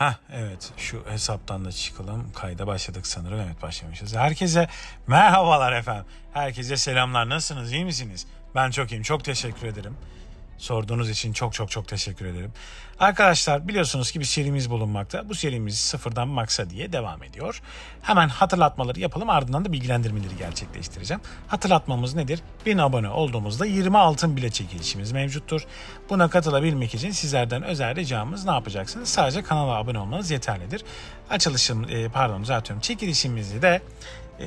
Ha evet şu hesaptan da çıkalım. Kayda başladık sanırım. Evet başlamışız. Herkese merhabalar efendim. Herkese selamlar. Nasılsınız? İyi misiniz? Ben çok iyiyim. Çok teşekkür ederim. Sorduğunuz için çok çok çok teşekkür ederim. Arkadaşlar biliyorsunuz ki bir serimiz bulunmakta. Bu serimiz sıfırdan maksa diye devam ediyor. Hemen hatırlatmaları yapalım ardından da bilgilendirmeleri gerçekleştireceğim. Hatırlatmamız nedir? 1000 abone olduğumuzda 20 altın bile çekilişimiz mevcuttur. Buna katılabilmek için sizlerden özel ricamız ne yapacaksınız? Sadece kanala abone olmanız yeterlidir. Açılışım e, pardon düzeltiyorum çekilişimizi de e,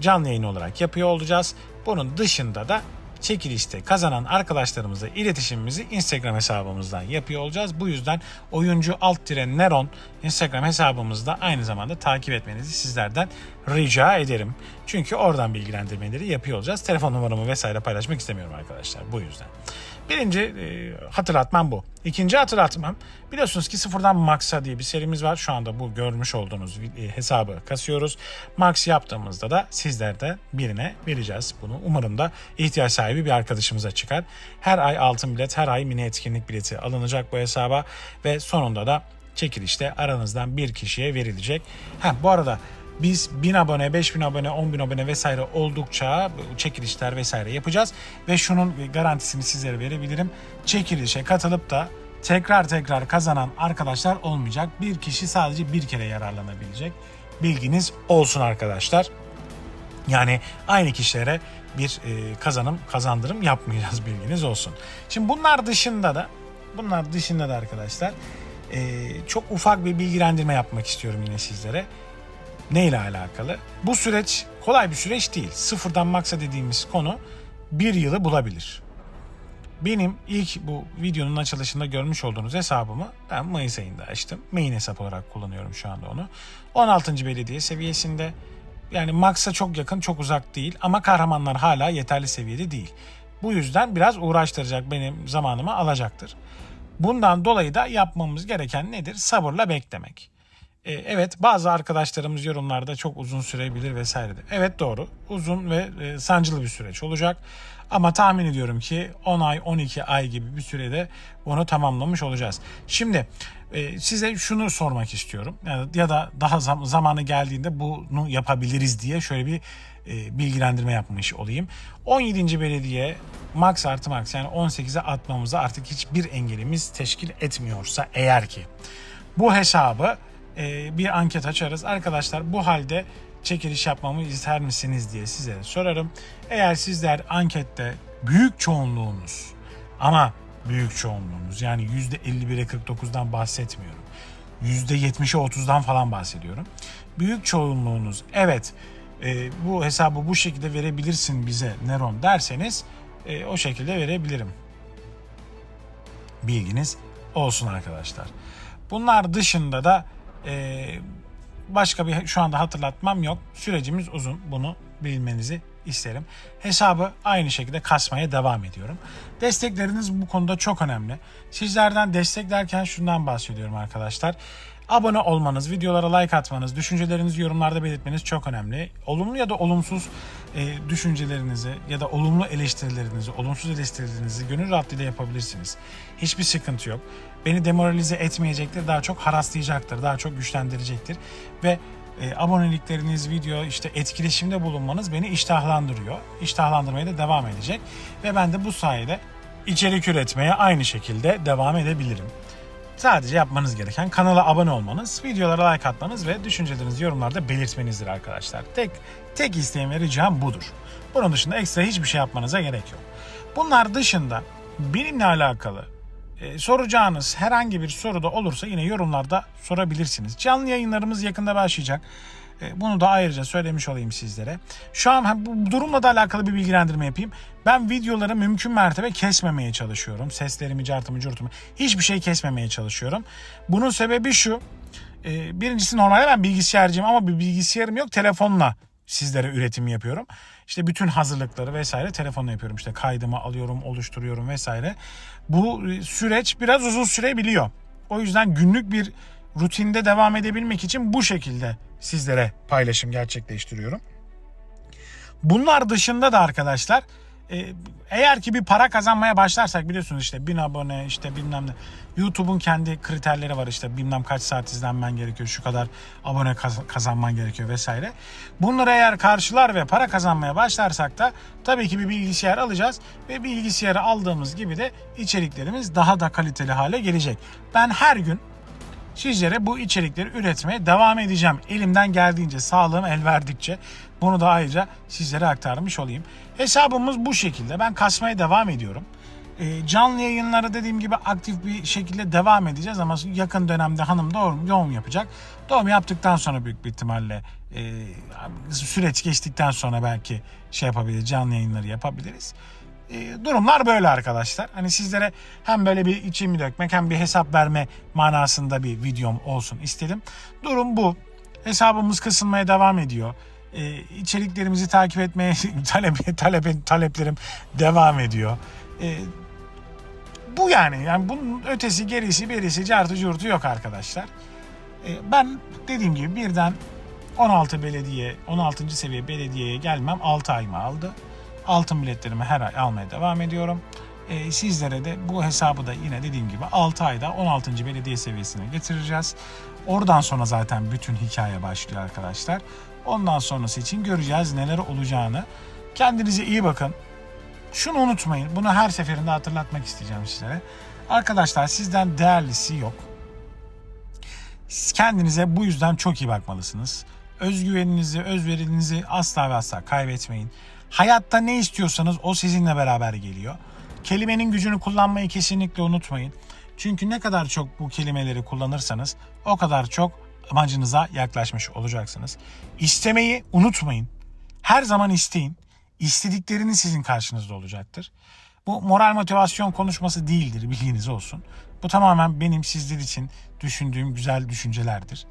canlı yayın olarak yapıyor olacağız. Bunun dışında da çekilişte kazanan arkadaşlarımızla iletişimimizi Instagram hesabımızdan yapıyor olacağız. Bu yüzden oyuncu alt tire Neron Instagram hesabımızda aynı zamanda takip etmenizi sizlerden rica ederim. Çünkü oradan bilgilendirmeleri yapıyor olacağız. Telefon numaramı vesaire paylaşmak istemiyorum arkadaşlar bu yüzden. Birinci e, hatırlatmam bu. İkinci hatırlatmam biliyorsunuz ki sıfırdan Max'a diye bir serimiz var. Şu anda bu görmüş olduğunuz e, hesabı kasıyoruz. Max yaptığımızda da sizlerden birine vereceğiz bunu. Umarım da ihtiyaç sahibi bir arkadaşımıza çıkar. Her ay altın bilet, her ay mini etkinlik bileti alınacak bu hesaba ve sonunda da çekilişte aranızdan bir kişiye verilecek. Ha bu arada biz 1000 abone, 5000 abone, 10.000 abone vesaire oldukça çekilişler vesaire yapacağız. Ve şunun garantisini sizlere verebilirim. Çekilişe katılıp da tekrar tekrar kazanan arkadaşlar olmayacak. Bir kişi sadece bir kere yararlanabilecek. Bilginiz olsun arkadaşlar. Yani aynı kişilere bir e, kazanım kazandırım yapmayacağız bilginiz olsun. Şimdi bunlar dışında da bunlar dışında da arkadaşlar e, çok ufak bir bilgilendirme yapmak istiyorum yine sizlere. Ne ile alakalı? Bu süreç kolay bir süreç değil. Sıfırdan maksa dediğimiz konu bir yılı bulabilir. Benim ilk bu videonun açılışında görmüş olduğunuz hesabımı ben Mayıs ayında açtım. Main hesap olarak kullanıyorum şu anda onu. 16. belediye seviyesinde yani Max'a çok yakın çok uzak değil ama kahramanlar hala yeterli seviyede değil. Bu yüzden biraz uğraştıracak benim zamanımı alacaktır. Bundan dolayı da yapmamız gereken nedir? Sabırla beklemek. E, evet bazı arkadaşlarımız yorumlarda çok uzun sürebilir vesaire. Evet doğru uzun ve e, sancılı bir süreç olacak. Ama tahmin ediyorum ki 10 ay 12 ay gibi bir sürede bunu tamamlamış olacağız. Şimdi e, size şunu sormak istiyorum yani, ya da daha zam- zamanı geldiğinde bunu yapabiliriz diye şöyle bir e, bilgilendirme yapmış olayım. 17. belediye max artı max yani 18'e atmamıza artık hiçbir engelimiz teşkil etmiyorsa eğer ki bu hesabı bir anket açarız. Arkadaşlar bu halde çekiliş yapmamı ister misiniz diye size sorarım. Eğer sizler ankette büyük çoğunluğunuz ama büyük çoğunluğunuz yani %51'e 49'dan bahsetmiyorum. %70'e 30'dan falan bahsediyorum. Büyük çoğunluğunuz evet e, bu hesabı bu şekilde verebilirsin bize Neron derseniz e, o şekilde verebilirim. Bilginiz olsun arkadaşlar. Bunlar dışında da e, başka bir şu anda hatırlatmam yok. Sürecimiz uzun. Bunu bilmenizi isterim. Hesabı aynı şekilde kasmaya devam ediyorum. Destekleriniz bu konuda çok önemli. Sizlerden destek derken şundan bahsediyorum arkadaşlar. Abone olmanız, videolara like atmanız, düşüncelerinizi yorumlarda belirtmeniz çok önemli. Olumlu ya da olumsuz e, düşüncelerinizi ya da olumlu eleştirilerinizi, olumsuz eleştirilerinizi gönül rahatlığıyla yapabilirsiniz. Hiçbir sıkıntı yok. Beni demoralize etmeyecektir, daha çok haraslayacaktır, daha çok güçlendirecektir. Ve e, abonelikleriniz, video, işte etkileşimde bulunmanız beni iştahlandırıyor. İştahlandırmaya da devam edecek. Ve ben de bu sayede içerik üretmeye aynı şekilde devam edebilirim. Sadece yapmanız gereken kanala abone olmanız, videolara like atmanız ve düşüncelerinizi yorumlarda belirtmenizdir arkadaşlar. Tek tek isteğim ve ricam budur. Bunun dışında ekstra hiçbir şey yapmanıza gerek yok. Bunlar dışında benimle alakalı e, soracağınız herhangi bir soru da olursa yine yorumlarda sorabilirsiniz. Canlı yayınlarımız yakında başlayacak. E, Bunu da ayrıca söylemiş olayım sizlere. Şu an bu durumla da alakalı bir bilgilendirme yapayım. Ben videoları mümkün mertebe kesmemeye çalışıyorum. Seslerimi, cartımı, curtumu hiçbir şey kesmemeye çalışıyorum. Bunun sebebi şu. E, Birincisi normalde ben bilgisayarcıyım ama bir bilgisayarım yok. Telefonla sizlere üretim yapıyorum. İşte bütün hazırlıkları vesaire telefonla yapıyorum. İşte kaydımı alıyorum, oluşturuyorum vesaire. Bu e, süreç biraz uzun sürebiliyor. O yüzden günlük bir rutinde devam edebilmek için bu şekilde sizlere paylaşım gerçekleştiriyorum. Bunlar dışında da arkadaşlar E, eğer ki bir para kazanmaya başlarsak biliyorsunuz işte 1000 abone işte bilmem ne. YouTube'un kendi kriterleri var işte bilmem kaç saat izlenmen gerekiyor, şu kadar abone kaz- kazanman gerekiyor vesaire. Bunları eğer karşılar ve para kazanmaya başlarsak da tabii ki bir bilgisayar alacağız ve bilgisayarı aldığımız gibi de içeriklerimiz daha da kaliteli hale gelecek. Ben her gün sizlere bu içerikleri üretmeye devam edeceğim. Elimden geldiğince, sağlığım el verdikçe bunu da ayrıca sizlere aktarmış olayım. Hesabımız bu şekilde. Ben kasmaya devam ediyorum. Ee, canlı yayınlara dediğim gibi aktif bir şekilde devam edeceğiz ama yakın dönemde hanım doğum, doğum yapacak. Doğum yaptıktan sonra büyük bir ihtimalle e, süreç geçtikten sonra belki şey yapabiliriz, canlı yayınları yapabiliriz. E, durumlar böyle arkadaşlar. Hani sizlere hem böyle bir içimi dökmek hem bir hesap verme manasında bir videom olsun istedim. Durum bu. Hesabımız kısılmaya devam ediyor. E, içeriklerimizi takip etmeye talep, talep, taleplerim devam ediyor. E, bu yani. Yani bunun ötesi gerisi berisi cartı curtu yok arkadaşlar. E, ben dediğim gibi birden 16 belediye, 16. seviye belediyeye gelmem 6 ayımı aldı. Altın biletlerimi her ay almaya devam ediyorum. E, sizlere de bu hesabı da yine dediğim gibi 6 ayda 16. belediye seviyesine getireceğiz. Oradan sonra zaten bütün hikaye başlıyor arkadaşlar. Ondan sonrası için göreceğiz neler olacağını. Kendinize iyi bakın. Şunu unutmayın. Bunu her seferinde hatırlatmak isteyeceğim sizlere. Arkadaşlar sizden değerlisi yok. Kendinize bu yüzden çok iyi bakmalısınız. Özgüveninizi, özverinizi asla ve asla kaybetmeyin. Hayatta ne istiyorsanız o sizinle beraber geliyor. Kelimenin gücünü kullanmayı kesinlikle unutmayın. Çünkü ne kadar çok bu kelimeleri kullanırsanız o kadar çok amacınıza yaklaşmış olacaksınız. İstemeyi unutmayın. Her zaman isteyin. İstedikleriniz sizin karşınızda olacaktır. Bu moral motivasyon konuşması değildir bilginiz olsun. Bu tamamen benim sizler için düşündüğüm güzel düşüncelerdir.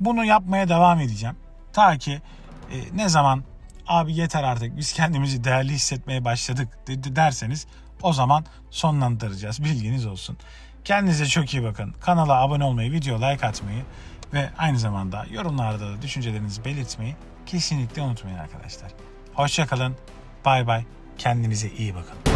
Bunu yapmaya devam edeceğim. Ta ki e, ne zaman abi yeter artık biz kendimizi değerli hissetmeye başladık derseniz o zaman sonlandıracağız bilginiz olsun. Kendinize çok iyi bakın. Kanala abone olmayı, video like atmayı ve aynı zamanda yorumlarda da düşüncelerinizi belirtmeyi kesinlikle unutmayın arkadaşlar. Hoşçakalın. Bay bay. Kendinize iyi bakın.